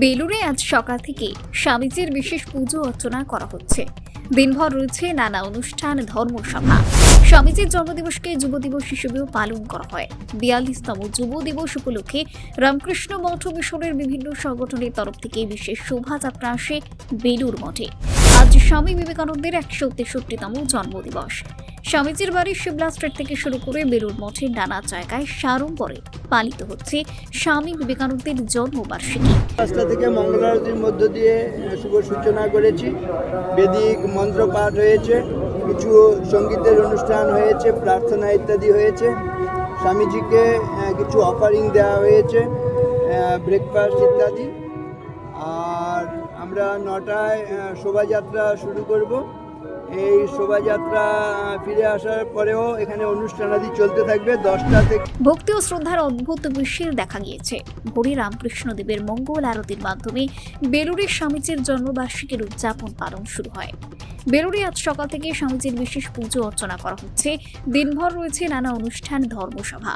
বেলুড়ে আজ সকাল থেকে স্বামীজির বিশেষ পুজো অর্চনা করা হচ্ছে। দিনভর রয়েছে নানা অনুষ্ঠান, ধর্মসভা। স্বামীজির জন্মদিবসকে যুব দিবস হিসেবেও পালন করা হয়। বিয়াল্লিশতম যুব দিবস উপলক্ষে রামকৃষ্ণ মঠ মিশনের বিভিন্ন সংগঠনের তরফ থেকে বিশেষ শোভাযাত্রা আসে বেলুর মঠে। আজ স্বামী বিবেকানন্দের একশো তেষট্টিতম জন্মদিবস। স্বামীজির বাড়ির শিবলা স্ট্রিট থেকে শুরু করে বেলুর মঠের নানা জায়গায় সাড়ম্বরে পালিত হচ্ছে স্বামী বিবেকানন্দের জন্মবার্ষিকী। রাস্তা থেকে মঙ্গল আরতির মধ্য দিয়ে শুভ সূচনা করেছি। বেদিক মন্ত্র পাঠ হয়েছে, কিছু সঙ্গীতের অনুষ্ঠান হয়েছে, প্রার্থনা ইত্যাদি হয়েছে। স্বামীজিকে কিছু অফারিং দেওয়া হয়েছে ব্রেকফাস্ট ইত্যাদি। আর আমরা নটায় শোভাযাত্রা শুরু করব। এই শোভাযাত্রা ফিরে আসার পরেও এখানে অনুষ্ঠানাদি চলতে থাকবে দশটা থেকে ভক্তি ও শ্রদ্ধার অদ্ভুত বিশ্বের দেখা গিয়েছে। ভোরে রামকৃষ্ণ দেবের মঙ্গল আরতির মাধ্যমে বেলুড়ে স্বামীজির জন্মবার্ষিকীর উদযাপন পালন শুরু হয়। বেলুড়ে আজ সকাল থেকে স্বামীজির বিশেষ পুজো অর্চনা করা হচ্ছে। দিনভর রয়েছে নানা অনুষ্ঠান ধর্মসভা।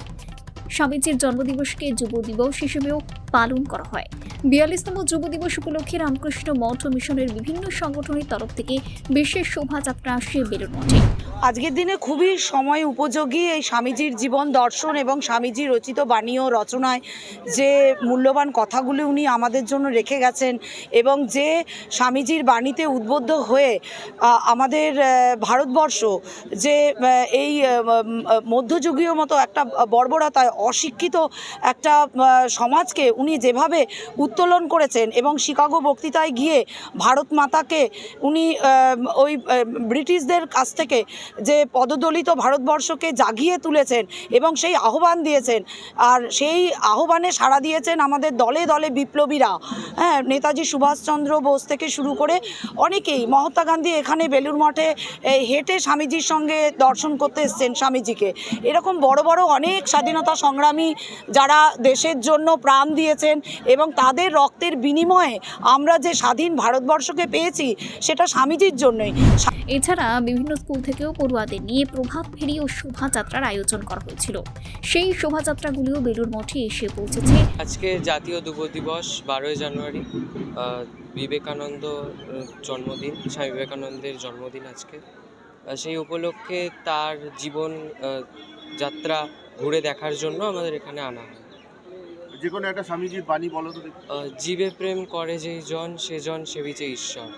স্বামীজির জন্মদিবসকে যুব দিবস হিসেবেও পালন করা হয়। বিয়াল্লিশতম যুব দিবস উপলক্ষে রামকৃষ্ণ মঠ মিশনের বিভিন্ন সংগঠনের তরফ থেকে বিশেষ শোভাযাত্রা আসে বেলুর মঠে। আজকের দিনে খুবই সময় উপযোগী এই স্বামীজির জীবন দর্শন এবং স্বামীজির রচিত বাণী ও রচনায় যে মূল্যবান কথাগুলি উনি আমাদের জন্য রেখে গেছেন এবং যে স্বামীজির বাণীতে উদ্বুদ্ধ হয়ে আমাদের ভারতবর্ষ যে এই মধ্যযুগীয় মতো একটা বর্বরতায় অশিক্ষিত একটা সমাজকে উনি যেভাবে উত্তোলন করেছেন এবং শিকাগো বক্তৃতায় গিয়ে ভারত মাতাকে উনি ওই ব্রিটিশদের কাছ থেকে যে পদদলিত ভারতবর্ষকে জাগিয়ে তুলেছেন এবং সেই আহ্বান দিয়েছেন, আর সেই আহ্বানে সাড়া দিয়েছেন আমাদের দলে দলে বিপ্লবীরা। হ্যাঁ নেতাজি সুভাষচন্দ্র বোস থেকে শুরু করে অনেকেই। মহাত্মা গান্ধী এখানে বেলুর মঠে হেঁটে স্বামীজির সঙ্গে দর্শন করতে এসছেন স্বামীজিকে। এরকম বড় বড় অনেক স্বাধীনতা সংগ্রামী যারা দেশের জন্য প্রাণ দিয়েছেন এবং তাদের রক্তের বিনিময়ে আমরা যে স্বাধীন ভারতবর্ষকে পেয়েছি সেটা স্বামীজির জন্যই। এছাড়া বিভিন্ন স্কুল থেকেও পড়ুয়াদের নিয়ে প্রভাব ফেরি ও শোভাযাত্রার আয়োজন করা হয়েছিল। সেই শোভাযাত্রাগুলিও বেলুর মঠে এসে পৌঁছেছে। আজকে জাতীয় যুব দিবস বারোই জানুয়ারি বিবেকানন্দ জন্মদিন স্বামী বিবেকানন্দের জন্মদিন আজকে। সেই উপলক্ষে তার জীবন যাত্রা ঘুরে দেখার জন্য আমাদের এখানে আনা হয়। যে কোনো একটা স্বামীজির বাণী বলো তো জীবে প্রেম করে যেই জন সে জন সেবিচে ঈশ্বর।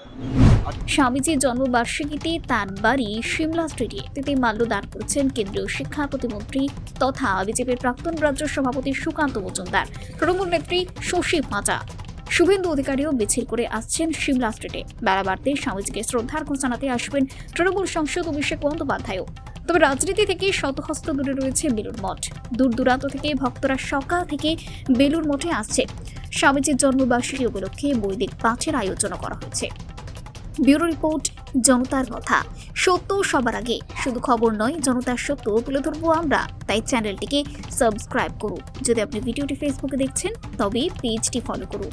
স্বামীজির জন্মবার্ষিকীতে তার বাড়ি সিমলা স্ট্রিটে তেতে মাল্যদান করছেন কেন্দ্রীয় শিক্ষা প্রতিমন্ত্রী তথা বিজেপির প্রাক্তন রাজ্য সভাপতি সুকান্ত মজুমদার তৃণমূল নেত্রী শশী পাঁচা শুভেন্দু অধিকারীও মিছিল করে আসছেন সিমলা স্ট্রিটে বেলা বাড়তে স্বামীজিকে শ্রদ্ধার ঘোষণাতে আসবেন তৃণমূল সাংসদ অভিষেক বন্দ্যোপাধ্যায়ও। তবে রাজনীতি থেকে শতহস্ত দূরে রয়েছে বেলুর মঠ। দূর দূরান্ত থেকে ভক্তরা সকাল থেকে বেলুর মঠে আসছে। স্বামীজির জন্মবার্ষিকী উপলক্ষে বৈদিক পাঠের আয়োজনও করা হয়েছে ব্যুরো রিপোর্ট, জনতার কথা। সত্য সবার আগে। শুধু খবর নয়, জনতার সত্য তুলে ধরবো আমরা। তাই চ্যানেলটিকে সাবস্ক্রাইব করুন। যদি আপনি ভিডিওটি ফেসবুকে দেখছেন, তবে পেজটি ফলো করুন।